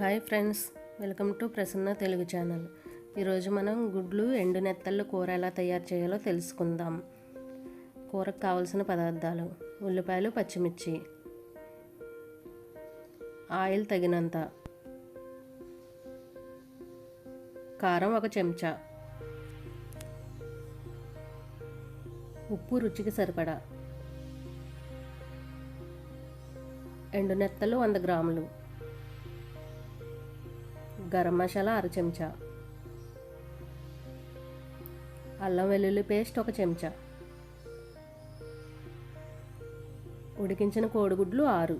Hi friends welcome to Prasanna Telugu channel. ఈరోజు మనం గుడ్లు ఎండు నెత్తళ్ళు కూర ఎలా తయారు చేయాలో తెలుసుకుందాం. కూరకు కావలసిన పదార్థాలు ఉల్లిపాయలు పచ్చిమిర్చి ఆయిల్ తగినంత కారం ఒక చెంచా ఉప్పు రుచికి సరిపడా ఎండు నెత్తలు వంద గ్రాములు గరం మసాలా అర చెంచా. అల్లం వెల్లుల్లి పేస్ట్ ఒక చెంచా. ఉడికించిన కోడిగుడ్లు ఆరు.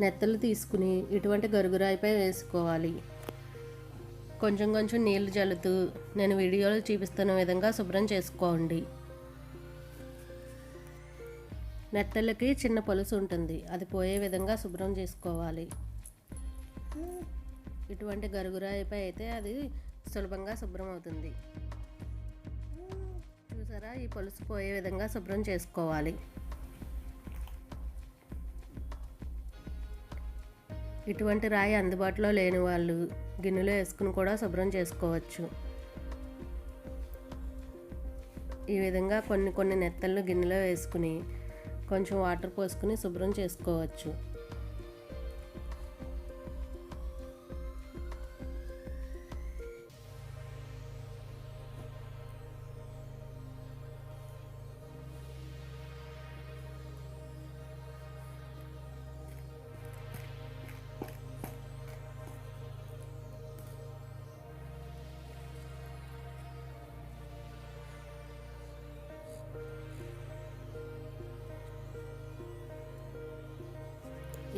నెత్తలు తీసుకుని ఇటువంటి గరుగురాయిపై వేసుకోవాలి. కొంచెం కొంచెం నీళ్ళు జల్లుతూ నేను వీడియోలో చూపిస్తున్న విధంగా శుభ్రం చేసుకోండి. నెత్తలకి చిన్న పొలుసు ఉంటుంది. అది పోయే విధంగా శుభ్రం చేసుకోవాలి. ఇటువంటి గరుగురాయిపై అయితే అది సులభంగా శుభ్రం అవుతుంది. చూసారా? ఈ పొలుసు పోయే విధంగా శుభ్రం చేసుకోవాలి. ఇటువంటి రాయి అందుబాటులో లేని వాళ్ళు గిన్నెలో వేసుకుని కూడా శుభ్రం చేసుకోవచ్చు. ఈ విధంగా కొన్ని కొన్ని నెత్తళ్ళు గిన్నెలో వేసుకుని కొంచెం వాటర్ పోసుకుని శుభ్రం చేసుకోవచ్చు.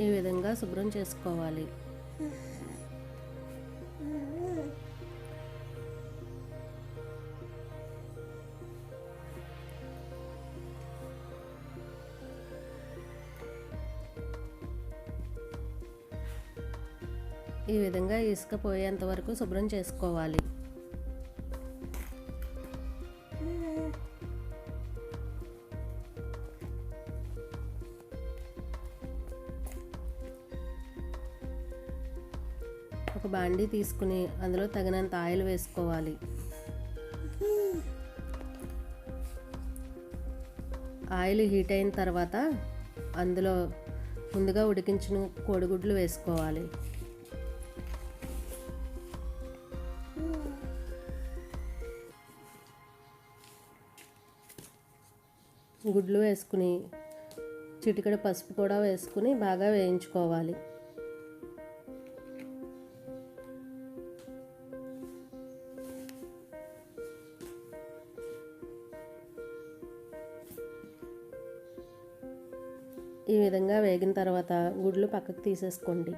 ఈ విధంగా శుభ్రం చేసుకోవాలి. ఈ విధంగా ఇసుక పోయేంత వరకు శుభ్రం చేసుకోవాలి. ఒక బాండీ తీసుకుని అందులో తగినంత ఆయిల్ వేసుకోవాలి. ఆయిల్ హీట్ అయిన తర్వాత అందులో ముందుగా ఉడికించిన కోడిగుడ్లు వేసుకోవాలి. గుడ్లు వేసుకుని చిటికడ పసుపు కూడా వేసుకుని బాగా వేయించుకోవాలి. ఈ విధంగా వేగిన తర్వాత గుడ్లు పక్కకు తీసేసుకోండి.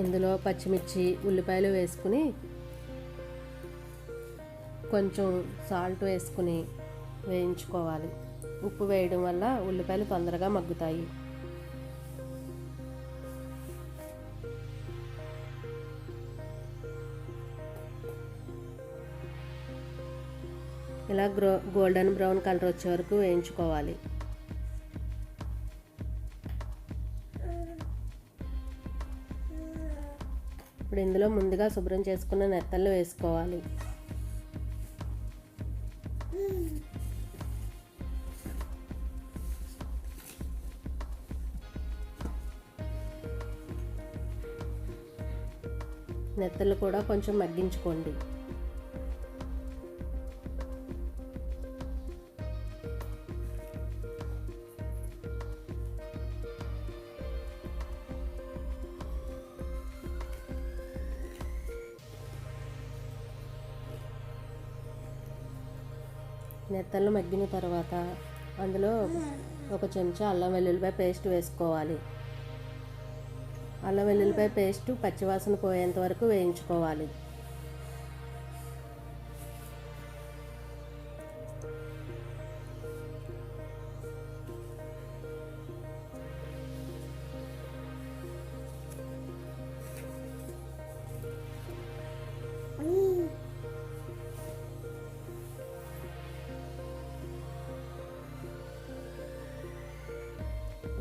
ఇందులో పచ్చిమిర్చి ఉల్లిపాయలు వేసుకుని కొంచెం సాల్ట్ వేసుకుని వేయించుకోవాలి. ఉప్పు వేయడం వల్ల ఉల్లిపాయలు తొందరగా మగ్గుతాయి. ఇలా గ్రో గోల్డెన్ బ్రౌన్ కలర్ వచ్చే వరకు వేయించుకోవాలి. ఇప్పుడు ఇందులో ముందుగా శుభ్రం చేసుకున్న నెత్తళ్ళు వేసుకోవాలి. నెత్తలు కూడా కొంచెం మగ్గించుకోండి. నెత్తళ్ళు మగ్గిన తర్వాత అందులో ఒక చెంచా అల్లం వెల్లుల్లిపాయ పేస్ట్ వేసుకోవాలి. అల్లం వెల్లుల్లిపాయ పేస్ట్ పచ్చివాసన పోయేంత వరకు వేయించుకోవాలి.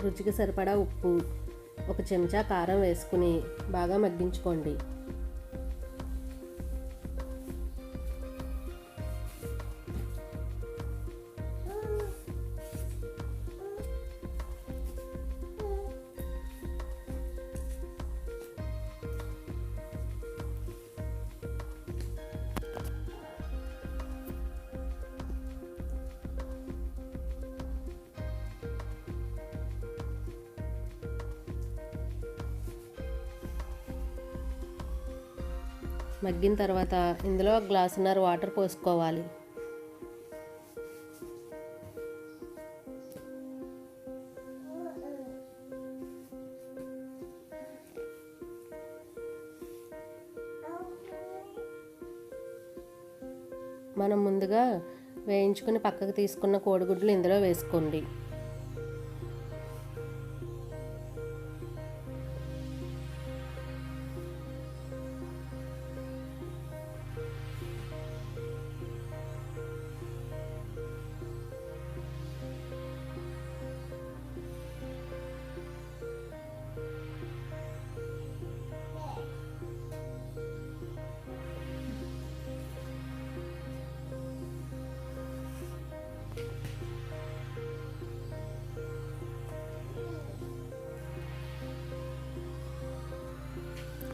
రుచికి సరిపడా ఉప్పు ఒక చెంచా కారం వేసుకుని బాగా మగ్గించుకోండి. మగ్గిన తర్వాత ఇందులో ఒక గ్లాసున్నర వాటర్ పోసుకోవాలి. మనం ముందుగా వేయించుకుని పక్కకు తీసుకున్న కోడిగుడ్లు ఇందులో వేసుకోండి.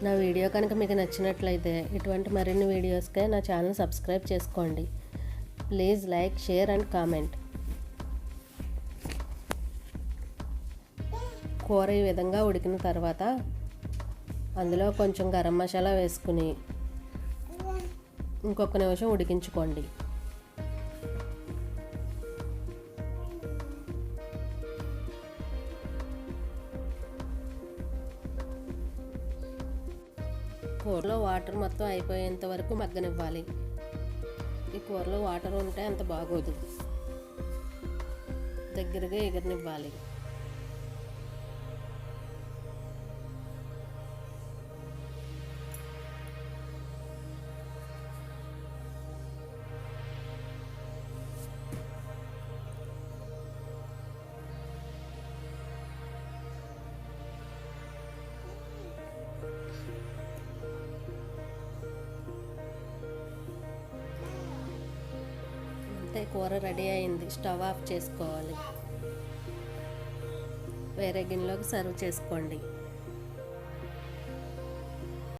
నా వీడియో కనుక మీకు నచ్చినట్లయితే ఇటువంటి మరిన్ని వీడియోస్కే నా ఛానల్ సబ్స్క్రైబ్ చేసుకోండి. Please like share and comment. కూర ఈ విధంగా ఉడికిన తర్వాత అందులో కొంచెం గరం మసాలా వేసుకుని ఇంకొక నిమిషం ఉడికించుకోండి. కూరలో వాటర్ మొత్తం అయిపోయేంత వరకు మగ్గనివ్వాలి. ఈ కూరలో వాటర్ ఉంటే అంత బాగోదు. దగ్గరగా ఎగరనివ్వాలి. అయితే కూర రెడీ అయింది. స్టవ్ ఆఫ్ చేసుకోవాలి. వేరే గిన్నెలోకి సర్వ్ చేసుకోండి.